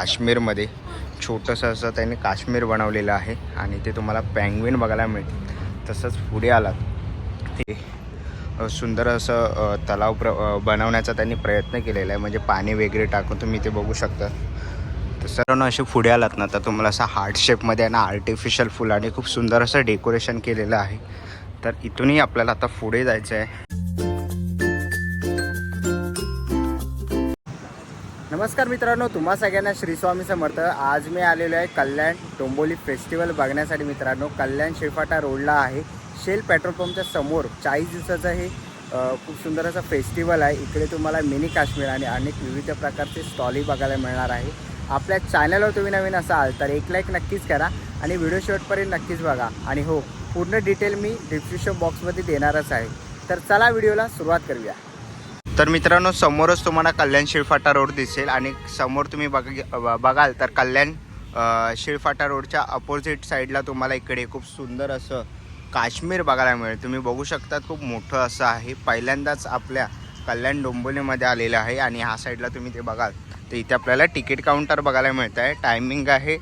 काश्मीरमध्ये. छोटंसं असं त्यांनी काश्मीर बनवलेलं आहे आणि ते तुम्हाला पँग्विन बघायला मिळतील. तसंच पुढे आलात ते सुंदर असं तलाव प्र बनवण्याचा त्यांनी प्रयत्न केलेला आहे. म्हणजे पाणी वगैरे टाकून तुम्ही ते बघू शकता. तर सर्वांना असे पुढे आलात ना तर तुम्हाला असं हार्ट शेपमध्ये आहे ना आर्टिफिशियल फुलाने खूप सुंदर असं डेकोरेशन केलेलं आहे. तर इथूनही आपल्याला आता पुढे जायचं आहे. नमस्कार मित्रांनो तुम्हा सगळ्यांना श्री स्वामी समर्थ. आज मी आलेलो आहे कल्याण डोंबोली फेस्टिवल बघण्यासाठी मित्रांनो. कल्याण शेफाटा रोडला आहे. शेल पेट्रोल पंपच्या समोर चाळीस दिवसाचं हे खूप सुंदर असं फेस्टिवल आहे. इकडे तुम्हाला मिनी काश्मीर आणि अनेक विविध प्रकारचे स्टॉलही बघायला मिळणार आहे. आपल्या चॅनलवर तुम्ही नवीन असाल तर एक लाईक नक्कीच करा आणि व्हिडिओ शेवटपर्यंत नक्कीच बघा. आणि हो पूर्ण डिटेल मी डिस्क्रिप्शन बॉक्समध्ये देणारच आहे. तर चला व्हिडिओला सुरुवात करूया. तर मित्रांनो समोरच तुम्हाला कल्याण शिळफाटा रोड दिसेल आणि समोर तुम्ही बघ बघाल तर कल्याण शिळफाटा रोडच्या अपोजिट साईडला तुम्हाला इकडे खूप सुंदर असं काश्मीर बघायला मिळेल. तुम्ही बघू शकता खूप मोठं असं आहे. पहिल्यांदाच आपल्या कल्याण डोंबिवलीमध्ये आलेलं आहे आणि ह्या साईडला तुम्ही ते बघाल. तर इथे आपल्याला तिकीट काउंटर बघायला मिळतं आहे टायमिंग आहे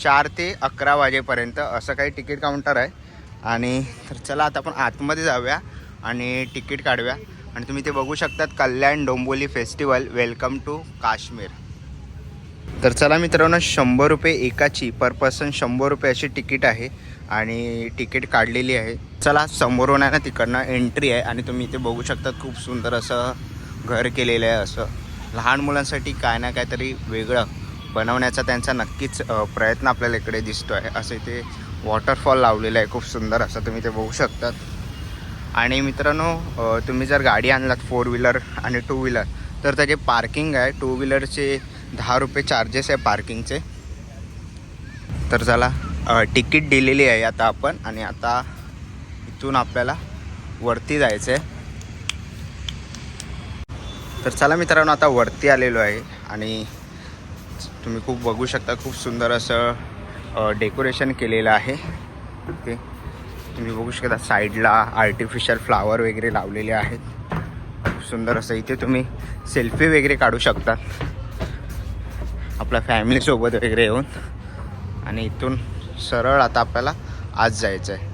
चार ते अकरा वाजेपर्यंत असं काही तिकीट काउंटर आहे. आणि तर चला आता आपण आतमध्ये जाऊया आणि तिकीट काढूया. आणि तुम्ही ते बघू शकतात Kalyan Dombivli festival welcome to Kashmir. तर चला मित्रांनो शंभर रुपये एकाची पर पर्सन शंभर रुपये अशी तिकीट आहे आणि तिकीट काढलेली आहे. चला समोरून आहे ना तिकडनं एंट्री आहे आणि तुम्ही इथे बघू शकतात खूप सुंदर असं घर केलेलं आहे असं. लहान मुलांसाठी काय ना काहीतरी वेगळं बनवण्याचा त्यांचा नक्कीच प्रयत्न आपल्याला इकडे दिसतो आहे असं इथे वॉटरफॉल लावलेलं आहे खूप सुंदर. असं तुम्ही ते बघू शकतात. आणि मित्रांनो तुम्ही जर गाडी आणलात फोर व्हीलर आणि टू व्हीलर तर त्याचे पार्किंग आहे. टू व्हीलरचे दहा रुपये चार्जेस आहे पार्किंगचे तर चला तिकीट दिलेली आहे आता आपण आणि आता इथून आपल्याला वरती जायचं आहे तर चला मित्रांनो आता वरती आलेलो आहे आणि तुम्ही खूप बघू शकता खूप सुंदर असं डेकोरेशन केलेलं आहे. ओके तुम्ही बघू शकता साईडला आर्टिफिशियल फ्लावर वगैरे लावलेले आहेत. खूप सुंदर असं इथे तुम्ही सेल्फी वगैरे काढू शकता. आपल्या फॅमिलीसोबत वगैरे येऊन. आणि इथून सरळ आता आपल्याला आज जायचं आहे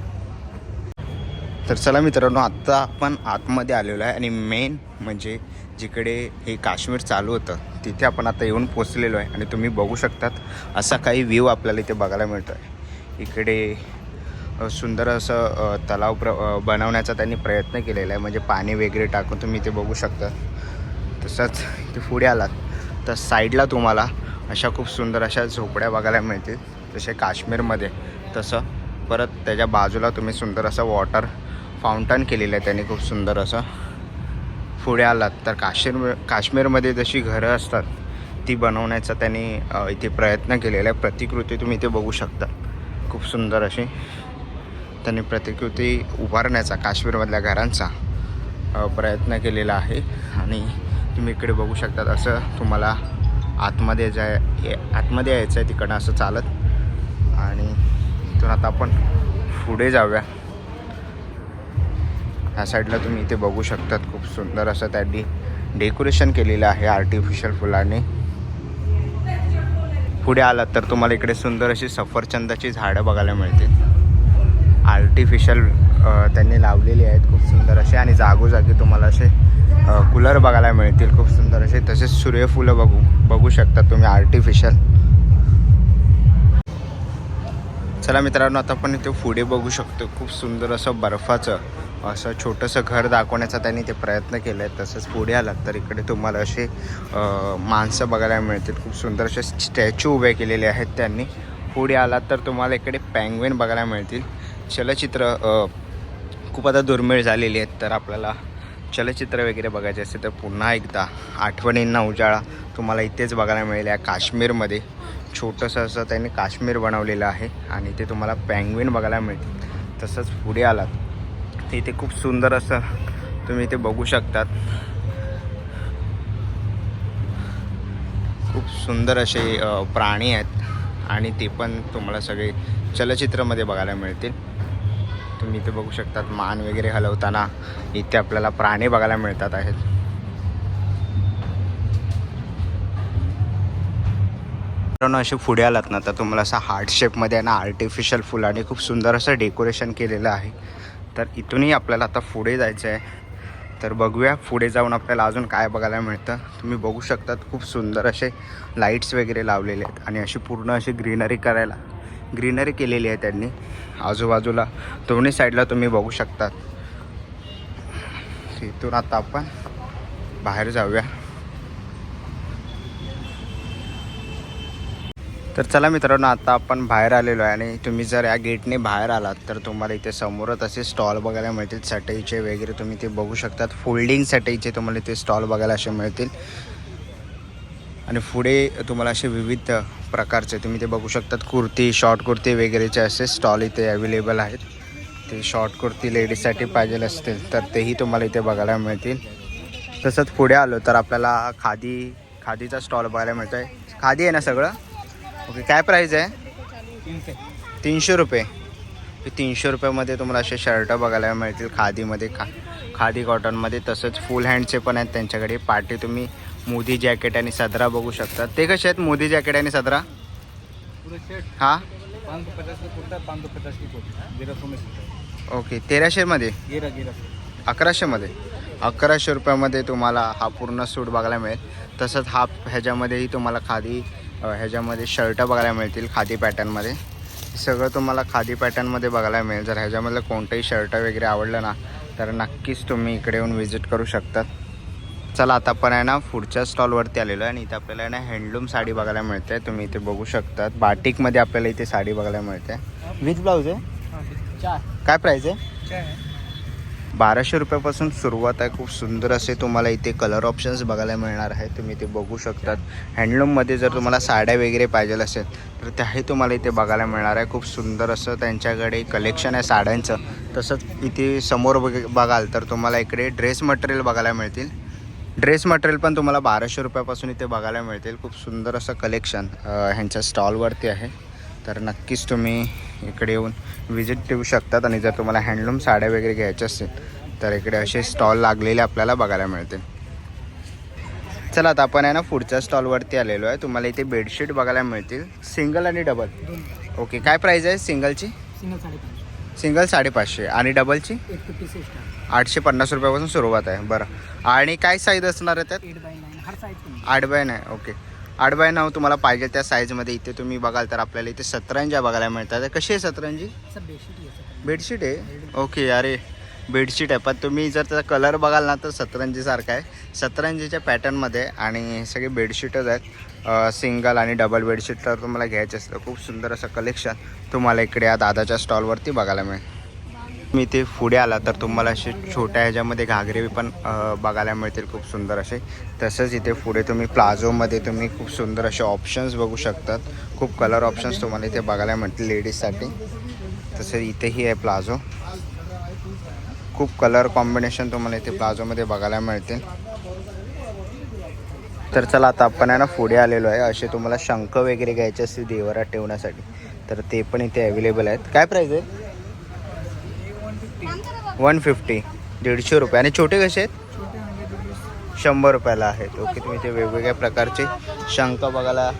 तर चला मित्रांनो आत्ता आपण आतमध्ये आलेलो आहे आणि मेन म्हणजे जिकडे हे काश्मीर चालू होतं तिथे आपण आता येऊन पोचलेलो आहे. आणि तुम्ही बघू शकतात असा काही व्ह्यू आपल्याला इथे बघायला मिळतो आहे इकडे सुंदर असं तलाव प्र बनवण्याचा त्यांनी प्रयत्न केलेला आहे. म्हणजे पाणी वगैरे टाकून तुम्ही ते बघू शकता. तसंच इथे पुढे आलात. तर साईडला तुम्हाला अशा खूप सुंदर अशा झोपड्या बघायला मिळतील. जसे काश्मीरमध्ये तसं. परत त्याच्या बाजूला तुम्ही सुंदर असं वॉटर फाउंटन केलेलं आहे त्यांनी खूप सुंदर असं. पुढे आलात तर काश्मीर काश्मीरमध्ये जशी घरं असतात ती बनवण्याचा त्यांनी इथे प्रयत्न केलेला आहे. प्रतिकृती तुम्ही इथे बघू शकता. खूप सुंदर अशी त्यांनी प्रतिकृती उभारण्याचा काश्मीरमधल्या घरांचा प्रयत्न केलेला आहे. आणि तुम्ही इकडे बघू शकतात असं तुम्हाला आतमध्ये जाय आतमध्ये यायचं आहे तिकडनं असं चालत. आणि इथून आता आपण पुढे जाऊया. ह्या साईडला तुम्ही इथे बघू शकतात खूप सुंदर असं त्यांनी डेकोरेशन केलेलं आहे आर्टिफिशियल फुलाने. पुढे आलात तर तुम्हाला इकडे सुंदर अशी सफरचंदाची झाडं बघायला मिळतील. आर्टिफिशियल त्यांनी लावलेली आहेत. खूप सुंदर असे आणि जागोजागी तुम्हाला असे कूलर बघायला मिळतील. खूप सुंदर असे. तसेच सूर्यफुलं बघू बघू शकता तुम्ही आर्टिफिशियल चला मित्रांनो आता आपण इथे पुढे बघू शकतो. खूप सुंदर असं बर्फाचं असं छोटंसं घर दाखवण्याचा त्यांनी ते प्रयत्न केला आहे तसंच पुढे आलात तर इकडे तुम्हाला असे माणसं बघायला मिळतील. खूप सुंदर असे स्टॅच्यू उभे केलेले आहेत त्यांनी. पुढे आलात तर तुम्हाला इकडे पँग्वेन बघायला मिळतील. चलचित्र खूप आता दुर्मिळ झालेली आहेत तर आपल्याला चलचित्र वगैरे बघायचे असेल तर पुन्हा एकदा आठवणींना उजाळा. तुम्हाला इथेच बघायला मिळेल या काश्मीरमध्ये. छोटंसं असं त्यांनी काश्मीर बनवलेलं आहे आणि ते तुम्हाला पँगविन बघायला मिळतील. तसंच पुढे आलात तर इथे खूप सुंदर असं तुम्ही इथे बघू शकतात. खूप सुंदर असे प्राणी आहेत आणि ते पण तुम्हाला सगळे चलचित्रामध्ये बघायला मिळतील. तुम्ही इथे बघू शकतात मान वगैरे हलवताना इथे आपल्याला प्राणी बघायला मिळतात आहेत. मित्रांनो असे पुढे आलात ना तर तुम्हाला असं हार्ट शेपमध्ये आहे ना आर्टिफिशियल फुलाने खूप सुंदर असं डेकोरेशन केलेलं आहे. तर इथूनही आपल्याला आता पुढे जायचं आहे तर बघूया पुढे जाऊन आपल्याला अजून काय बघायला मिळतं. तुम्ही बघू शकतात खूप सुंदर असे लाईट्स वगैरे लावलेले आहेत आणि अशी पूर्ण अशी ग्रीनरी करायला. ग्रीनरी केलेली आहे त्यांनी. आजूबाजूला दोन्ही साईडला तुम्ही बघू शकतात. इथून आता आपण बाहेर जाऊया. तर चला मित्रांनो आता आपण बाहेर आलेलो आहे आणि तुम्ही जर या गेटने बाहेर आलात तर तुम्हाला इथे समोरच असे स्टॉल बघायला मिळतील चटईचे वगैरे तुम्ही ते बघू शकतात. फोल्डिंग चटईचे तुम्हाला इथे स्टॉल बघायला असे मिळतील. आणि पुढे तुम्हाला असे विविध प्रकारचे तुम्ही ते बघू शकतात कुर्ती शॉर्ट कुर्ती वगैरेचे असे स्टॉल इथे अवेलेबल आहेत. ते शॉर्ट कुर्ती लेडीजसाठी पाहिजे असतील तर तेही तुम्हाला इथे बघायला मिळतील. तसंच पुढे आलो तर आपल्याला खादी खादीचा स्टॉल बघायला मिळतो आहे खादी आहे ना सगळं? ओके काय प्राईज आहे? तीनशे. रुपये. तीनशे रुपयामध्ये तुम्हाला असे शर्ट बघायला मिळतील खादीमध्ये खा खादी कॉटनमध्ये तसंच फुल हँडचे पण आहेत त्यांच्याकडे. पाठी तुम्ही मोदी जॅकेट आणि सदरा बघू शकता. ते कसे आहेत? मोदी जॅकेट आणि सदरा? हां? ओके तेराशेमध्ये गिरा गिरा अकराशेमध्ये अकराशे रुपयामध्ये तुम्हाला हा पूर्ण सूट बघायला मिळेल. तसंच हा ह्याच्यामध्येही तुम्हाला खादी ह्याच्यामध्ये शर्ट बघायला मिळतील खादी पॅटर्नमध्ये सगळं तुम्हाला खादी पॅटर्नमध्ये बघायला मिळेल. जर ह्याच्यामधलं कोणतंही शर्ट वगैरे आवडलं ना तर नक्कीच तुम्ही इकडे येऊन व्हिजिट करू शकतात. चला आता आपण आहे ना पुढच्या स्टॉलवरती आलेलो आहे आणि इथे आपल्याला आहे ना हँडलूम साडी बघायला मिळते. तुम्ही इथे बघू शकतात. बाटिकमध्ये आपल्याला इथे साडी बघायला मिळते. विथ ब्लाऊज आहे? काय प्राईस आहे? बाराशे रुपयापासून सुरुवात आहे. खूप सुंदर असे तुम्हाला इथे कलर ऑप्शन्स बघायला मिळणार आहे. तुम्ही इथे बघू शकतात. हँडलूममध्ये जर तुम्हाला साड्या वगैरे पाहिजे असेल तर त्याही तुम्हाला इथे बघायला मिळणार आहे. खूप सुंदर असं त्यांच्याकडे कलेक्शन आहे साड्यांचं. तसंच इथे समोर बघ बघाल तर तुम्हाला इकडे ड्रेस मटेरियल बघायला मिळतील. ड्रेस मटेरियल पण तुम्हाला बाराशे रुपयापासून इथे बघायला मिळतील. खूप सुंदर असं कलेक्शन ह्यांच्या स्टॉलवरती आहे. तर नक्कीच तुम्ही इकडे येऊन व्हिजिट देऊ शकतात आणि जर तुम्हाला हँडलूम साड्या वगैरे घ्यायच्या असतील तर इकडे असे स्टॉल लागलेले आपल्याला बघायला मिळतील. चला आता आपण आहे ना पुढच्या स्टॉलवरती आलेलो आहे. तुम्हाला इथे बेडशीट बघायला मिळतील. सिंगल आणि डबल ओके काय प्राईज आहे सिंगलची सिंगल साडेपाचशे. आणि डबलची आठशे पन्नास रुपयापासून सुरुवात आहे. बरं. आणि काय साईज असणार आहे त्यात? एट हर की आठ बाय नाही ओके. आठ बाय नऊ तुम्हाला पाहिजे त्या साईजमध्ये इथे तुम्ही बघाल तर आपल्याला इथे सतरंज्या बघायला मिळतात. कशी आहे सतरंजी? बेडशीट सर बेडशीट आहे ओके अरे. बेडशीट आहे. पण तुम्ही जर त्याचा कलर बघाल ना तर सतरंजीसारखा आहे. सतरंजीच्या पॅटर्नमध्ये आणि सगळे बेडशीटच आहेत. सिंगल आणि डबल बेडशीट तर तुम्हाला घ्यायचे असतं खूप सुंदर असं कलेक्शन तुम्हाला इकडे या दादाच्या स्टॉलवरती बघायला मिळेल. मी ते पुढे आला तर तुम्हाला असे छोट्या ह्याच्यामध्ये घागरे पण बघायला मिळतील खूप सुंदर असे. तसंच इथे पुढे तुम्ही प्लाझोमध्ये तुम्ही खूप सुंदर असे ऑप्शन्स बघू शकतात. खूप कलर ऑप्शन्स तुम्हाला इथे बघायला मिळतील लेडीजसाठी तसं इथेही आहे प्लाझो. खूप कलर कॉम्बिनेशन तुम्हाला इथे प्लाझोमध्ये बघायला मिळतील. तर चला आता आपण आहे ना पुढे आलेलो आहे. असे तुम्हाला शंख वगैरे घ्यायचे असतील देवरात ठेवण्यासाठी तर ते पण इथे अवेलेबल आहेत. काय प्राईज आहे? वन फिफ्टी दीडशे रुपये. आणि छोटे कसे आहेत? रुपीज़ शंभर रुपयाला आहेत. ओके तुम्ही ते वेगवेगळ्या प्रकारचे शंख बघायला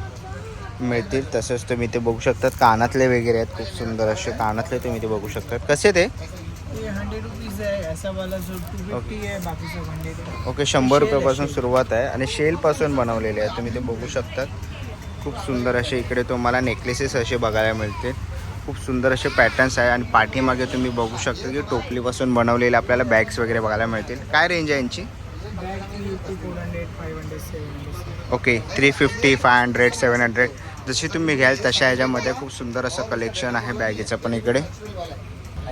मिळतील. तसंच तुम्ही ते बघू शकतात. कानातले वगैरे आहेत. खूप सुंदर असे कानातले तुम्ही ते बघू शकतात. कसे ते? ओके. शंभर रुपयापासून सुरुवात आहे. आणि शेलपासून बनवलेले आहे तुम्ही ते बघू शकतात. खूप सुंदर असे इकडे तुम्हाला नेकलेसेस असे बघायला मिळतील. खूप सुंदर असे पॅटर्न्स आहे आणि पाठीमागे तुम्ही बघू शकता की टोपलीपासून बनवलेले आपल्याला बॅग्स वगैरे बघायला मिळतील. काय रेंज आहे यांची? Okay three fifty five hundred seven hundred जशी तुम्ही घ्याल तशा ह्याच्यामध्ये खूप सुंदर असं कलेक्शन आहे बॅगेचं पण इकडे.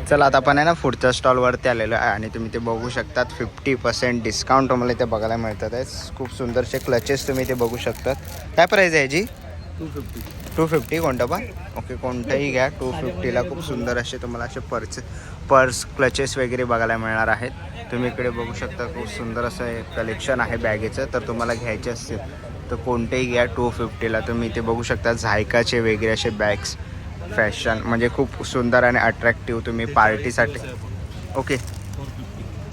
चला आता आपण आहे ना पुढच्या स्टॉलवरती आलेलो आहे आणि तुम्ही ते बघू शकतात. फिफ्टी पर्सेंट डिस्काउंट तुम्हाला इथे बघायला मिळतात. आहे खूप सुंदरसे क्लचेस तुम्ही इथे बघू शकतात. काय प्राईज आहे जी टू फिफ्टी टू फिफ्टी कोणतं पण? ओके कोणतंही घ्या. टू फिफ्टीला खूप सुंदर असे तुम्हाला असे पर्स पर्स क्लचेस वगैरे बघायला मिळणार आहेत. तुम्ही इकडे बघू शकता खूप सुंदर असं कलेक्शन आहे बॅगेचं. तर तुम्हाला घ्यायचे असतील तर कोणतेही घ्या. टू फिफ्टीला तुम्ही इथे बघू शकता झायकाचे वगैरे असे बॅग्स फॅशन म्हणजे खूप सुंदर आणि अट्रॅक्टिव्ह तुम्ही पार्टीसाठी. ओके.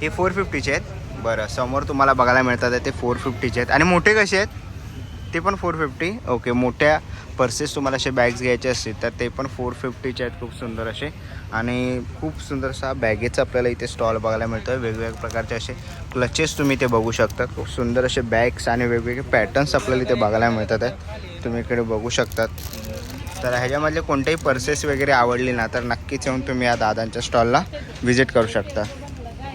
हे फोर फिफ्टीचे आहेत. बरं समोर तुम्हाला बघायला मिळतात ते फोर फिफ्टीचे आहेत. आणि मोठे कसे आहेत? ते पण फोर फिफ्टी ओके मोठ्या पर्सेस तुम्हाला असे बॅग्स घ्यायचे असतील तर ते पण फोर फिफ्टीचे आहेत खूप सुंदर असे. आणि खूप सुंदर असा बॅगेचा आपल्याला इथे स्टॉल बघायला मिळतो आहे वेगवेगळ्या प्रकारचे असे क्लचेस तुम्ही इथे बघू शकता. खूप सुंदर असे बॅग्स आणि वेगवेगळे पॅटर्न्स आपल्याला इथे बघायला मिळतात आहेत. तुम्ही इकडे बघू शकतात. तर ह्याच्यामधले कोणतेही पर्सेस वगैरे आवडली ना तर नक्कीच येऊन तुम्ही या दादांच्या स्टॉलला व्हिजिट करू शकता.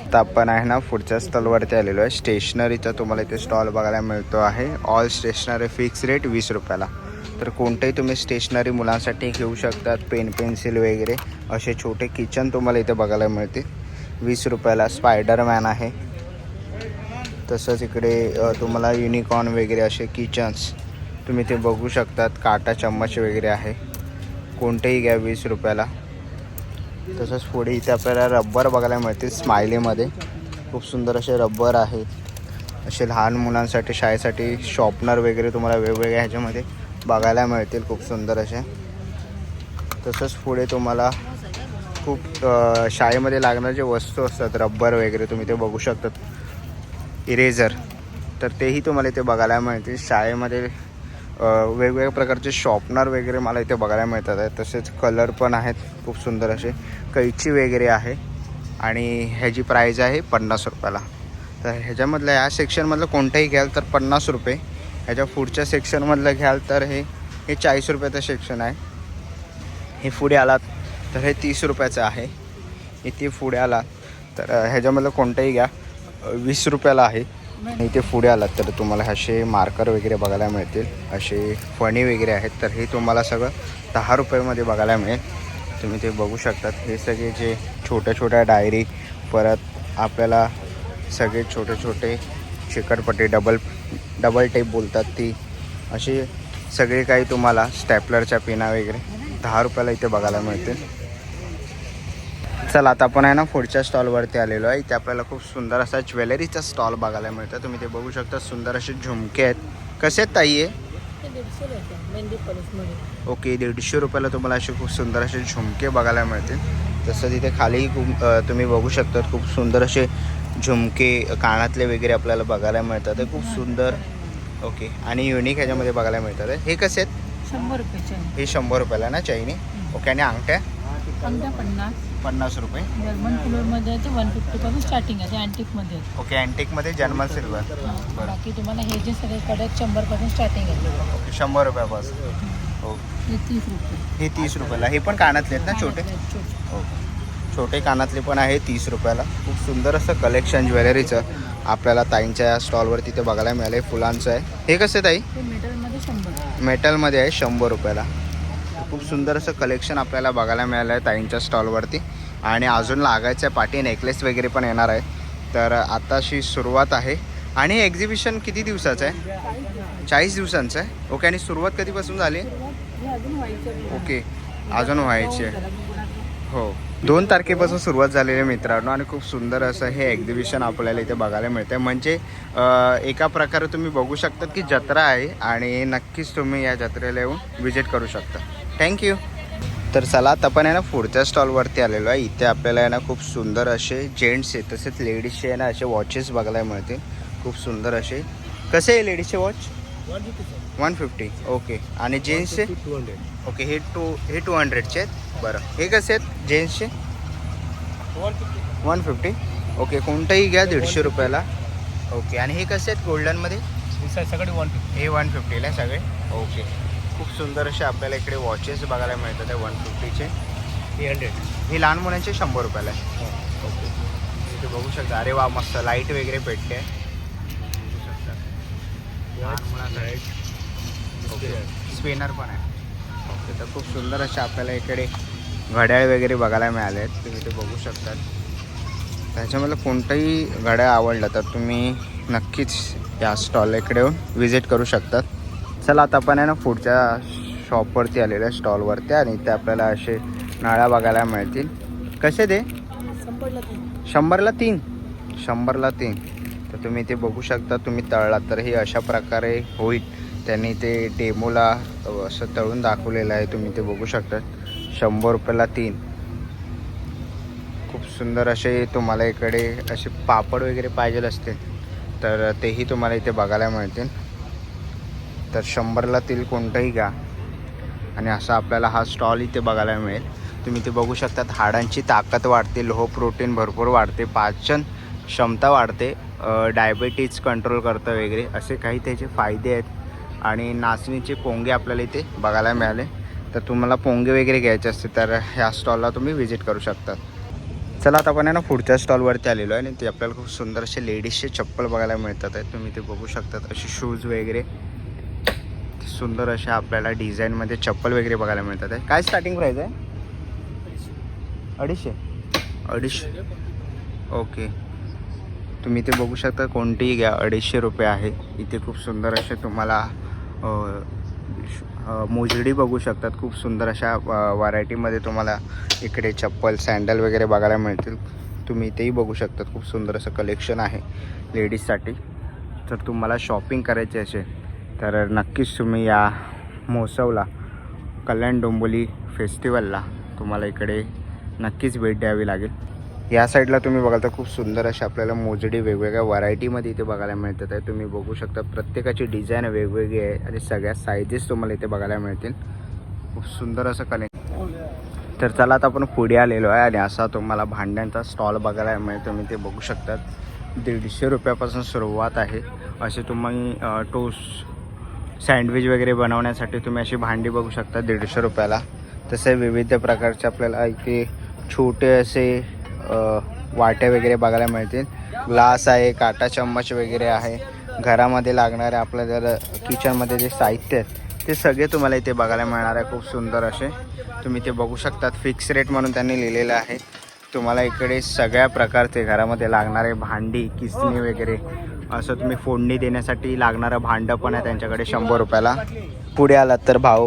आत्ता आपण आहे ना पुढच्या स्टॉलवरती आलेलो आहे. स्टेशनरीचा तुम्हाला इथे स्टॉल बघायला मिळतो आहे. ऑल स्टेशनरी फिक्स रेट वीस रुपयाला. तर कोणतेही तुम्ही स्टेशनरी मुलांसाठी घेऊ शकतात पेन पेन्सिल वगैरे असे छोटे किचन तुम्हाला इथे बघायला मिळतील. वीस रुपयाला स्पायडरमॅन आहे. तसंच इकडे तुम्हाला युनिकॉर्न वगैरे असे किचन्स तुम्ही ते बघू शकतात. काटा चम्मच वगैरे आहे. कोणतेही घ्या वीस रुपयाला. तसंच पुढे इथे आपल्याला रब्बर बघायला मिळतील स्माइलीमध्ये. खूप सुंदर असे रब्बर आहेत असे लहान मुलांसाठी शाळेसाठी शॉपनर वगैरे तुम्हाला वेगवेगळ्या ह्याच्यामध्ये बघायला मिळतील. खूप सुंदर असे. तसंच पुढे तुम्हाला खूप शाळेमध्ये लागणारे जे वस्तू असतात रब्बर वगैरे तुम्ही ते बघू शकतात. इरेझर. तर तेही तुम्हाला इथे बघायला मिळतील. शाळेमध्ये वेगवेगळ्या प्रकारचे शॉपनर वगैरे मला इथे बघायला मिळतात आहे तसेच कलर पण आहेत खूप सुंदर असे. कैची वगैरे आहे. आणि ह्याची प्राईज आहे पन्नास रुपयाला. तर ह्याच्यामधलं या सेक्शनमधलं कोणतंही घ्याल तर पन्नास रुपये. ह्याच्या पुढच्या सेक्शनमधलं घ्याल तर हे हे चाळीस रुपयाचं सेक्शन आहे. हे पुढे आलात तर हे तीस रुपयाचं आहे. इथे पुढे आलात तर ह्याच्यामधलं कोणतंही घ्या. वीस रुपयाला आहे. इथे पुढे आलात तर तुम्हाला असे मार्कर वगैरे बघायला मिळतील. असे फणी वगैरे आहेत तर हे तुम्हाला सगळं दहा रुपयामध्ये बघायला मिळेल. तुम्ही ते बघू शकतात. हे सगळे जे छोट्या छोट्या डायरी परत आपल्याला सगळे छोटे छोटे चिकटपट्टी डबल डबल टेप बोलतात ती. असे सगळे काही तुम्हाला स्टॅपलरच्या पिना वगैरे दहा रुपयाला इथे बघायला मिळतील. चला आता आपण आहे ना पुढच्या स्टॉलवरती आलेलो आहे. इथे आपल्याला खूप सुंदर असा ज्वेलरीचा स्टॉल बघायला मिळतं. तुम्ही ते बघू शकता सुंदर असे झुमके आहेत. कसे आहेत ताई आहे ओके दीडशे रुपयाला तुम्हाला असे खूप सुंदर असे झुमके बघायला मिळतील. तसं तिथे खाली खूप तुम्ही बघू शकता खूप सुंदर असे झुमके कानातले वगैरे आपल्याला बघायला मिळतात. ते खूप सुंदर ओके आणि युनिक ह्याच्यामध्ये बघायला मिळतात. हे कसे आहेत? शंभर रुपयाचे आहे. हे शंभर रुपयाला ना चायनी ओके आणि अंगठ्या? अंगठ्या पन्नास. पन्नास रुपये. जर्मन फ्लोअरमध्ये आहे ते वन फिफ्टीपासून स्टार्टिंग आहे ते अँटिकमध्ये आहे ओके अँटिकमध्ये जर्मन सिल्वर. बरं. बाकी तुम्हाला हे जे सगळे कडक शंभरपासून स्टार्टिंग आहे. ओके शंभर रुपयापासून. हो. हे. तीस रुपये. हे तीस रुपयाला. हे पण कानातले आहेत ना छोटे? छोटे. हो. छोटे कानातले पण आहे तीस रुपयाला. खूप सुंदर असं कलेक्शन ज्वेलरीचं आपल्याला ताईंच्या स्टॉलवर तिथे बघायला मिळालं फुलांचं आहे. हे कसं आहे ताई? ते मेटलमध्ये शंभर. मेटलमध्ये आहे शंभर रुपयाला. खूप सुंदर असं कलेक्शन आपल्याला बघायला मिळालं आहे ताईंच्या स्टॉलवरती आणि अजून लागायचं आहे पाठी नेकलेस वगैरे पण येणार आहे. तर आताशी सुरुवात आहे. आणि एक्झिबिशन किती दिवसाचं आहे? चाळीस दिवसांचं आहे? ओके आणि सुरुवात कधीपासून झाली? ओके अजून व्हायची आहे. हो दोन तारखेपासून सुरुवात झालेली आहे मित्रांनो. आणि खूप सुंदर असं हे एक्झिबिशन आपल्याला इथे बघायला मिळतं आहे म्हणजे एका प्रकारे तुम्ही बघू शकता की जत्रा आहे आणि नक्कीच तुम्ही या जत्रेला येऊन व्हिजिट करू शकता. थँक्यू तर चला आता आपण आहे ना पुढच्या स्टॉलवरती आलेलो आहे. इथे आपल्याला आहे ना खूप सुंदर असे जेंट्स आहे तसेच लेडीजचे आहे ना असे वॉचेस बघायला मिळतील. खूप सुंदर असे. कसे आहे लेडीजचे वॉच वन फिफ्टी ओके आणि जेंट्सचे टू हंड्रेड ओके हे टू हे टू हंड्रेडचे आहेत. बरं. हे कसे आहेत जेंट्सचे वन फिफ्टी ओके कोणतंही घ्या दीडशे रुपयाला. ओके आणि हे कसे आहेत गोल्डनमध्ये सगळे वन फिफ्टी हे वन फिफ्टीला आहे सगळे. ओके सुंदर असे आपल्याला इकडे वॉचेस बघायला मिळतात वन फिफ्टीचे थ्री हंड्रेड हे लहान मुलांचे शंभर रुपयाला आहे. ओके. इथे बघू शकता. अरे वा मस्त. लाइट वगैरे पेटते बघू शकता. लहान मुलांसाठी. ओके. स्पिनर पण आहे. ओके तर खूप सुंदर असे आपल्याला इकडे घड्याळ वगैरे बघायला मिळाले आहेत. तुम्ही ते बघू शकतात. त्याच्यामधलं कोणतंही घड्याळ आवडलं तर तुम्ही नक्कीच या स्टॉल इकडे येऊन व्हिजिट करू शकतात. चला आता आपण आहे ना पुढच्या शॉपवरती आलेलो आहे स्टॉलवरती आणि इथे आपल्याला असे नाळ्या बघायला मिळतील. कसे ते? शंभरला तीन. शंभरला तीन? तर तुम्ही ते बघू शकता तुम्ही तळलात तर हे अशा प्रकारे होईल. त्यांनी ते डेमोला असं तळून दाखवलेलं आहे तुम्ही ते बघू शकता. शंभर रुपयाला तीन. खूप सुंदर असे तुम्हाला इकडे असे पापड वगैरे पाहिजे असतील तर तेही तुम्हाला इथे बघायला मिळतील. तर शंभरला तेल कोणतंही घ्या. आणि असा आपल्याला हा स्टॉल इथे बघायला मिळेल. तुम्ही ते बघू शकतात हाडांची ताकद वाढते लोह प्रोटीन भरपूर वाढते पाचन क्षमता वाढते डायबेटीज कंट्रोल करतं वगैरे असे काही त्याचे फायदे आहेत. आणि नाचणीचे पोंगे आपल्याला इथे बघायला मिळाले. तर तुम्हाला पोंगे वगैरे घ्यायचे असते तर ह्या स्टॉलला तुम्ही व्हिजिट करू शकतात. चला आता आपण आहे ना पुढच्या स्टॉलवरती आलेलो आहे आणि ते आपल्याला खूप सुंदर असे लेडीजचे चप्पल बघायला मिळतात. आहे तुम्ही ते बघू शकतात असे शूज वगैरे. सुंदर अशा आपल्याला डिझाईनमध्ये चप्पल वगैरे बघायला मिळतात. आहे. काय स्टार्टिंग प्राईस आहे? अडीचशे. अडीचशे? ओके. तुम्ही ते बघू शकता कोणतीही घ्या. अडीचशे रुपये आहे. इथे खूप सुंदर असे तुम्हाला श- मोजडी बघू शकतात. खूप सुंदर अशा व्हरायटीमध्ये तुम्हाला इकडे चप्पल सँडल वगैरे बघायला मिळतील. तुम्ही इथेही बघू शकतात. खूप सुंदर असं कलेक्शन आहे लेडीजसाठी तर तुम्हाला शॉपिंग करायची असेल तर नक्कीच तुम्ही या महोत्सवला कल्याण डोंबोली फेस्टिवलला तुम्हाला इकडे नक्कीच भेट द्यावी लागेल. या साईडला तुम्ही बघाल तर खूप सुंदर अशा आपल्याला मोजडी वेगवेगळ्या व्हरायटीमध्ये इथे बघायला मिळतात आहे तुम्ही बघू शकता प्रत्येकाची डिझाईन वेगवेगळी आहे आणि सगळ्या साईजेस तुम्हाला इथे बघायला मिळतील. खूप सुंदर असं कले तर चला आता आपण पुढे आलेलो आहे आणि असा तुम्हाला भांड्यांचा स्टॉल बघायला मिळेल. तुम्ही ते बघू शकतात. दीडशे रुपयापासून सुरुवात आहे. असे तुम्ही टोस सँडविच वगैरे बनवण्यासाठी तुम्ही अशी भांडी बघू शकता दीडशे रुपयाला. तसे विविध प्रकारचे आपल्याला इथे छोटे असे वाटे वगैरे बघायला मिळतील. ग्लास आहे काटा चम्मच वगैरे आहे. घरामध्ये लागणारे आपल्या जर किचनमध्ये जे साहित्य आहेत ते सगळे तुम्हाला इथे बघायला मिळणार आहे. खूप सुंदर असे. तुम्ही ते बघू शकतात. फिक्स रेट म्हणून त्यांनी लिहिलेलं आहे. तुम्हाला इकडे सगळ्या प्रकारचे घरामध्ये लागणारे भांडी किसणी वगैरे असं तुम्ही फोडणी देण्यासाठी लागणारं भांडं पण आहे त्यांच्याकडे शंभर रुपयाला. पुढे आलात तर भाव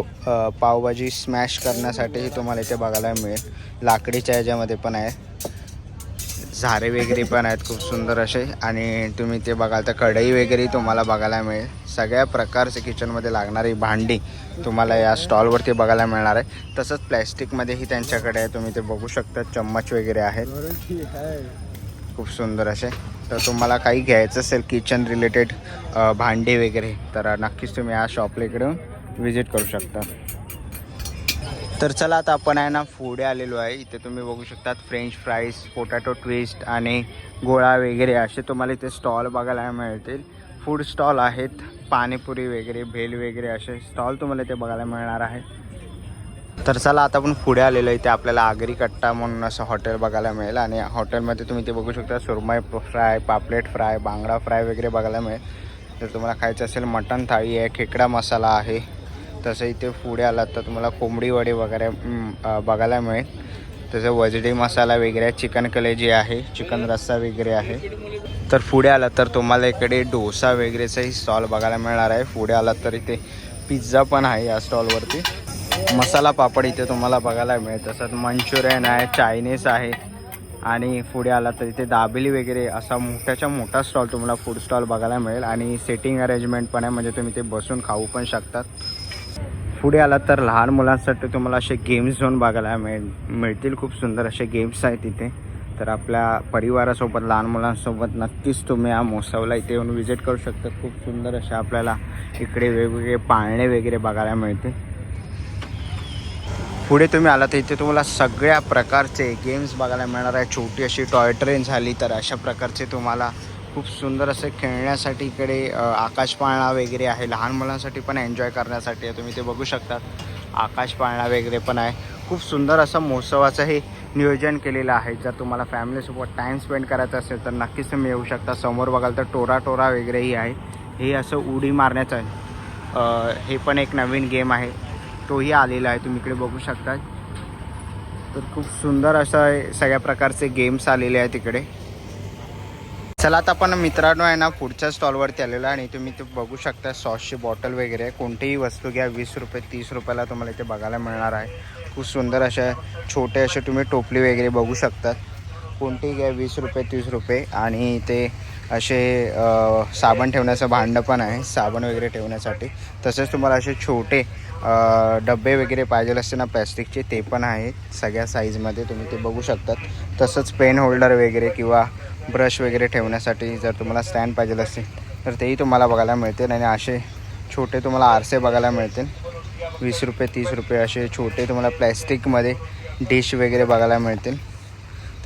पावभाजी स्मॅश करण्यासाठीही तुम्हाला इथे बघायला मिळेल. लाकडीच्या ह्याच्यामध्ये पण आहे. झारे वगैरे पण आहेत खूप सुंदर असे. आणि तुम्ही ते बघाल तर कढई वगैरे तुम्हाला बघायला मिळेल. सगळ्या प्रकारचे किचनमध्ये लागणारी भांडी तुम्हाला या स्टॉलवरती बघायला मिळणार आहे. तसंच प्लॅस्टिकमध्येही त्यांच्याकडे आहे. तुम्ही ते बघू शकता चम्मच वगैरे आहेत. खूप सुंदर असे. तर तुम्हाला काही घ्यायचं असेल किचन रिलेटेड भांडे वगैरे तर नक्कीच तुम्ही या शॉपला इकडे व्हिजिट करू शकता. तर चला आता आपण आहे ना पुढे आलेलो आहे. इथे तुम्ही बघू शकतात फ्रेंच फ्राईज पोटॅटो ट्विस्ट आणि गोळा वगैरे. असे तुम्हाला इथे स्टॉल बघायला मिळतील. फूड स्टॉल आहेत. पाणीपुरी वगैरे भेल वगैरे असे स्टॉल तुम्हाला इथे बघायला मिळणार आहे. तर चला आता आपण पुढे आलेलो आहे. इथे आपल्याला आगरी कट्टा म्हणून असं हॉटेल बघायला मिळेल. आणि हॉटेलमध्ये तुम्ही ते बघू शकता सुरमई फ्राय पापलेट फ्राय बांगडा फ्राय वगैरे बघायला मिळेल. जर तुम्हाला खायचं असेल मटण थाळी आहे खेकडा मसाला आहे. तसं इथे पुढे आलात तर तुम्हाला कोंबडी वडे वगैरे बघायला मिळेल. तसं वजडी मसाला वगैरे चिकन कलेजी आहे चिकन रस्सा वगैरे आहे. तर पुढे आलात तर तुम्हाला इकडे डोसा वगैरेचाही स्टॉल बघायला मिळणार आहे. पुढे आलात तर इथे पिझ्झा पण आहे या स्टॉलवरती मसाला पापड इथे तुम्हाला बघायला मिळेल. तसंच मंचुरियन आहे चायनीज आहे आणि पुढे आला तर इथे दाबेली वगैरे असा मोठ्याच्या मोठा स्टॉल तुम्हाला फूड स्टॉल बघायला मिळेल. आणि सेटिंग अरेंजमेंट पण आहे म्हणजे तुम्ही ते बसून खाऊ पण शकतात. पुढे आलात तर लहान मुलांसाठी तुम्हाला असे गेम्स झोन बघायला मिळ मिळतील खूप सुंदर असे गेम्स आहेत इथे. तर आपल्या परिवारासोबत लहान मुलांसोबत नक्कीच तुम्ही या महोत्सवला इथे येऊन व्हिजिट करू शकता. खूप सुंदर असे आपल्याला इकडे वेगवेगळे पाळणे वगैरे बघायला मिळते पुढे तुम्ही आला तर इथे तुम्हाला सगळ्या प्रकारचे गेम्स बघायला मिळणार आहे. छोटी अशी टॉय ट्रेन झाली तर अशा प्रकारचे तुम्हाला खूप सुंदर असे खेळण्यासाठी इकडे आकाशपाळणा वगैरे आहे. लहान मुलांसाठी पण एन्जॉय करण्यासाठी आहे. तुम्ही ते बघू शकतात. आकाशपाळणा वगैरे पण आहे. खूप सुंदर असं महोत्सवाचं हे नियोजन केलेलं आहे. जर तुम्हाला फॅमिलीसोबत टाईम स्पेंड करायचा असेल तर नक्कीच तुम्ही येऊ शकता. समोर बघाल तर टोरा टोरा वगैरेही आहे. हे असं उडी मारण्याचं आहे. हे पण एक नवीन गेम आहे. तोही आलेला आहे तुम्ही इकडे बघू शकता. तर खूप सुंदर असं आहे, सगळ्या प्रकारचे गेम्स आलेले आहेत तिकडे चला आता आपण मित्रांनो आहे ना पुढच्या स्टॉलवरती आलेलो आहे आणि तुम्ही ते बघू शकता सॉसची बॉटल वगैरे कोणतीही वस्तू घ्या वीस रुपये तीस रुपयाला तुम्हाला इथे बघायला मिळणार आहे. खूप सुंदर अशा छोटे असे तुम्ही टोपली वगैरे बघू शकतात. कोणतेही घ्या वीस रुपये तीस रुपये आणि ते असे साबण ठेवण्याचं भांडं पण आहे साबण वगैरे ठेवण्यासाठी. तसेच तुम्हाला असे छोटे डबे वगैरे पाहिजे असते ना प्लॅस्टिकचे ते पण आहेत. सगळ्या साईजमध्ये तुम्ही ते बघू शकतात. तसंच पेन होल्डर वगैरे किंवा ब्रश वगैरे ठेवण्यासाठी जर तुम्हाला स्टँड पाहिजे असेल तर तेही तुम्हाला बघायला मिळतील आणि असे छोटे तुम्हाला आरसे बघायला मिळतील. वीस रुपये तीस रुपये असे छोटे तुम्हाला प्लॅस्टिकमध्ये डिश वगैरे बघायला मिळतील.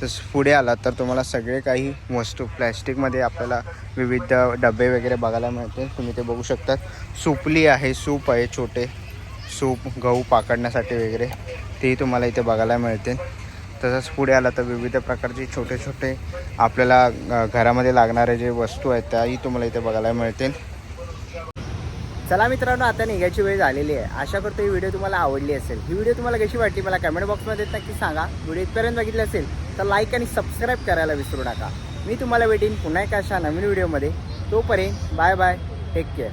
तस पुढे आलात तर तुम्हाला सगळे काही वस्तू प्लॅस्टिकमध्ये आपल्याला विविध डबे वगैरे बघायला मिळतील. तुम्ही ते बघू शकतात. सुपली आहे सूप आहे छोटे. सूप गहू पाकडण्यासाठी वगैरे तेही तुम्हाला इथे बघायला मिळतील. तसंच पुढे आला तर विविध प्रकारचे छोटे छोटे आपल्याला घरामध्ये लागणारे जे वस्तू आहेत त्याही तुम्हाला इथे बघायला मिळतील. चला मित्रांनो आता निघायची वेळ झालेली आहे. आशा करतो ही व्हिडिओ तुम्हाला आवडली असेल. ही व्हिडिओ तुम्हाला कशी वाटली मला कमेंट बॉक्समध्ये नक्की सांगा. व्हिडिओ इथपर्यंत बघितली असेल तर लाईक आणि सबस्क्राईब करायला विसरू नका. मी तुम्हाला भेटीन पुन्हा एका अशा नवीन व्हिडिओमध्ये. तोपर्यंत बाय बाय टेक केअर